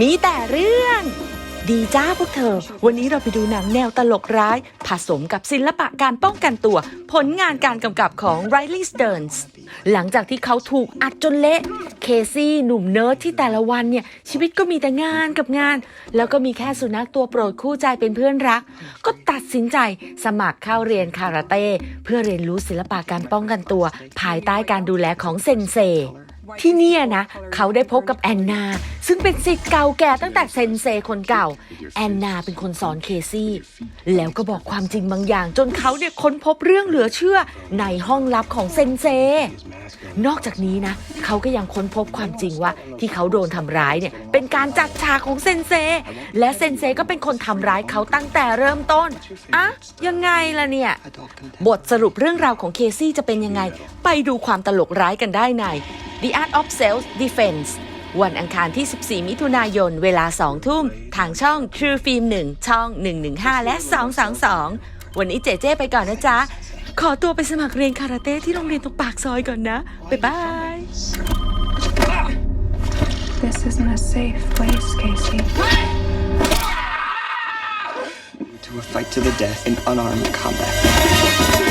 มีแต่เรื่อง ดีจ้าพวกเธอ วันนี้เราไปดูหนังแนวตลกร้าย ผสมกับศิลปะการป้องกันตัว ผลงานการกำกับของ Riley Stearns หลังจากที่เขาถูกอัดจนเละ เคซี่หนุ่มเนิร์ดที่แต่ละวันเนี่ย ชีวิตก็มีแต่งานกับงาน แล้วก็มีแค่สุนัขตัวโปรดคู่ใจเป็นเพื่อนรัก ก็ตัดสินใจสมัครเข้าเรียนคาราเต้ เพื่อเรียนรู้ศิลปะการป้องกันตัว ภายใต้การดูแลของเซนเซ ที่เนี่ยนะ เขาได้พบกับแอนนา ซึ่งเป็นสิทธิ์เก่าแก่ตั้งแต่เซนเซคนเก่า แอนนาเป็นคนสอนเคซี่ แล้วก็บอกความจริงบางอย่าง จนเขาเนี่ยค้นพบเรื่องเหลือเชื่อในห้องลับของเซนเซ นอกจากนี้นะ เขาก็ยังค้นพบความจริงว่า ที่เขาโดนทำร้ายเนี่ยเป็นการจัดฉากของเซนเซ และเซนเซก็เป็นคนทำร้ายเขาตั้งแต่เริ่มต้นอะยังไงล่ะเนี่ย บทสรุปเรื่องราวของเคซี่จะเป็นยังไง ไปดูความตลกร้ายกันได้ใน The Art of Self Defense วันอังคารที่ 14 มิถุนายน เวลา 2 ทุ่ม ทางช่อง True Film 1 ช่อง 115 และ 222 วันนี้เจเจไปก่อนนะจ๊ะ ขอตัวไปสมัครเรียนคาราเต้ที่โรงเรียนตรงปากซอยก่อนนะ บ๊ายบาย This isn't a safe place, Casey. to a fight to the death in unarmed combat.